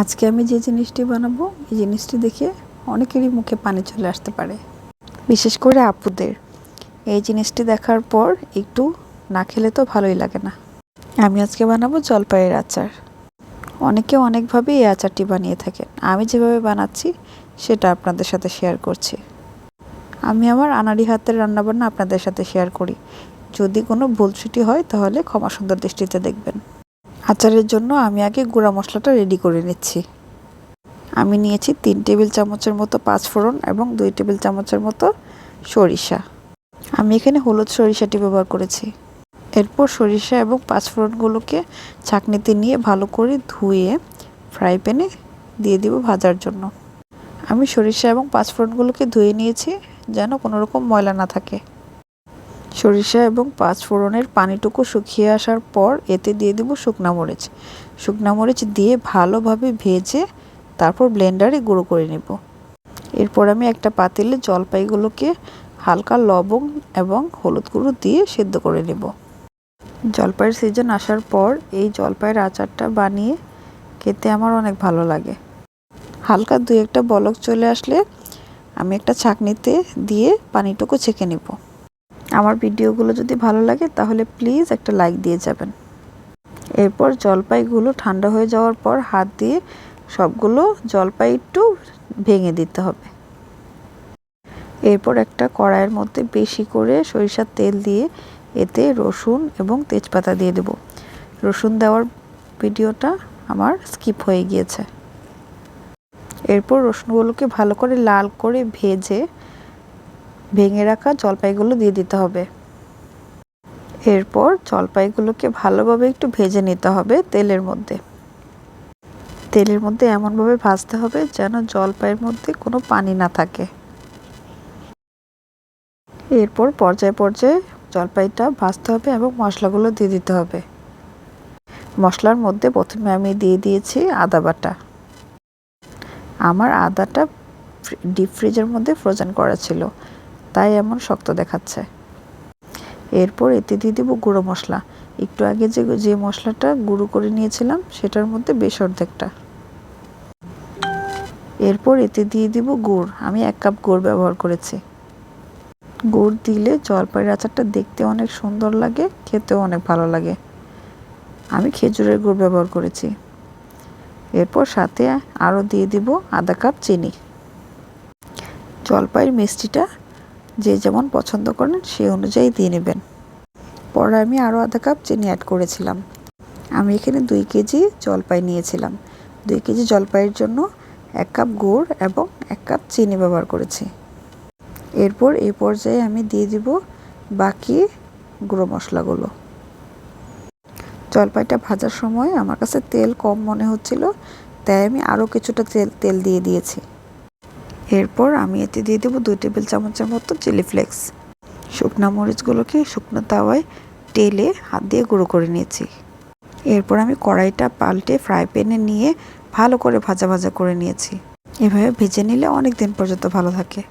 আজকে আমি যে জিনিসটি বানাবো, এই জিনিসটি দেখে অনেকেরই মুখে পানি চলে আসতে পারে। বিশেষ করে আপুদের। এই জিনিসটি দেখার পর একটু না খেলে তো ভালোই লাগে না। আমি আজকে বানাবো জলপাইয়ের আচার। অনেকে অনেকভাবে এই আচারটি বানিয়ে থাকেন। আমি যেভাবে বানাচ্ছি, সেটা আপনাদের সাথে শেয়ার করছি। আমি আমার আনাড়ি হাতের রান্নাবান্না আপনাদের সাথে শেয়ার করি। যদি কোনো ভুল ত্রুটি হয়, তাহলে ক্ষমা সুন্দর দৃষ্টিতে দেখবেন। আচারের জন্য আমি আগে গুঁড়া মশলাটা রেডি করে নিচ্ছি। আমি নিয়েছি তিন টেবিল চামচের মতো পাঁচফোড়ন এবং দুই টেবিল চামচের মতো সরিষা। আমি এখানে হলুদ সরিষাটি ব্যবহার করেছি। এরপর সরিষা এবং পাঁচফোড়নগুলোকে ছাঁকনিতে নিয়ে ভালো করে ধুয়ে ফ্রাই প্যানে দিয়ে দিব ভাজার জন্য। আমি সরিষা এবং পাঁচফোড়নগুলোকে ধুয়ে নিয়েছি যেন কোনো রকম ময়লা না থাকে। সরিষা এবং পাঁচ ফোড়নের পানিটুকু শুকিয়ে আসার পর এতে দিয়ে দেবো শুকনা মরিচ। শুকনা মরিচ দিয়ে ভালোভাবে ভেজে তারপর ব্লেন্ডারে গুঁড়ো করে নেব। এরপর আমি একটা পাতিলে জলপাইগুলোকে হালকা লবণ এবং হলুদ গুঁড়ো দিয়ে সেদ্ধ করে নেব। জলপাইয়ের সিজন আসার পর এই জলপাইয়ের আচারটা বানিয়ে খেতে আমার অনেক ভালো লাগে। হালকা দুই একটা বলক চলে আসলে আমি একটা ছাঁকনিতে দিয়ে পানিটুকু ছেঁকে নেব। আমার ভিডিওগুলো যদি ভালো লাগে, তাহলে প্লিজ একটা লাইক দিয়ে যাবেন। এরপর জলপাইগুলো ঠান্ডা হয়ে যাওয়ার পর হাত দিয়ে সবগুলো জলপাই একটু ভেঙে দিতে হবে। এরপর একটা কড়াইয়ের মধ্যে বেশি করে সরিষার তেল দিয়ে এতে রসুন এবং তেজপাতা দিয়ে দেব। রসুন দেওয়ার ভিডিওটা আমার স্কিপ হয়ে গিয়েছে। এরপর রসুনগুলোকে ভালো করে লাল করে ভেজে ভেঙে রাখা জলপাইগুলো দিয়ে দিতে হবে। এরপর জলপাইগুলোকে ভালোভাবে একটু ভেজে নিতে হবে তেলের মধ্যে। তেলের মধ্যে এমনভাবে ভাজতে হবে যেন জলপাইয়ের মধ্যে কোনো পানি না থাকে। এরপর পর্যায়ে পর্যায়ে জলপাইটা ভাজতে হবে এবং মশলাগুলো দিয়ে দিতে হবে। মশলার মধ্যে প্রথমে আমি দিয়ে দিয়েছি আদা বাটা। আমার আদাটা ডিপ ফ্রিজের মধ্যে ফ্রোজেন করা ছিল। তাই এমন শক্ত দেখাচ্ছে। এরপর এতে দিয়ে দেবো গুঁড়ো মশলা। একটু আগে যে যে মশলাটা গুঁড়ো করে নিয়েছিলাম, সেটার মধ্যে বেশ অর্ধেকটা। এরপর এতে দিয়ে দিব গুড়। আমি এক কাপ গুড় ব্যবহার করেছি। গুড় দিলে জলপাইয়ের আচারটা দেখতে অনেক সুন্দর লাগে, খেতেও অনেক ভালো লাগে। আমি খেজুরের গুড় ব্যবহার করেছি। এরপর সাথে আরও দিয়ে দিব আধা কাপ চিনি। জলপাইয়ের মিষ্টিটা যে যেমন পছন্দ করেন সেই অনুযায়ী দিয়ে নেবেন। পরে আমি আরও আধা কাপ চিনি অ্যাড করেছিলাম। আমি এখানে দুই কেজি জলপাই নিয়েছিলাম। দুই কেজি জলপাইয়ের জন্য এক কাপ গুড় এবং এক কাপ চিনি ব্যবহার করেছি। এরপর এই পর্যায়ে আমি দিয়ে দিব বাকি গুঁড়ো মশলাগুলো। জলপাইটা ভাজার সময় আমার কাছে তেল কম মনে হচ্ছিল, তাই আমি আরও কিছুটা তেল তেল দিয়ে দিয়েছি। এরপর আমি এতে দিয়ে দেবো দুই টেবিল চামচের মতো চিলি ফ্লেক্স। শুকনা মরিচগুলোকে শুকনো তাওয়ায় তেলে হাত দিয়ে গুঁড়ো করে নিয়েছি। এরপর আমি কড়াইটা পাল্টে ফ্রাই প্যানে নিয়ে ভালো করে ভাজা ভাজা করে নিয়েছি। এভাবে ভেজে নিলে অনেক দিন পর্যন্ত ভালো থাকে।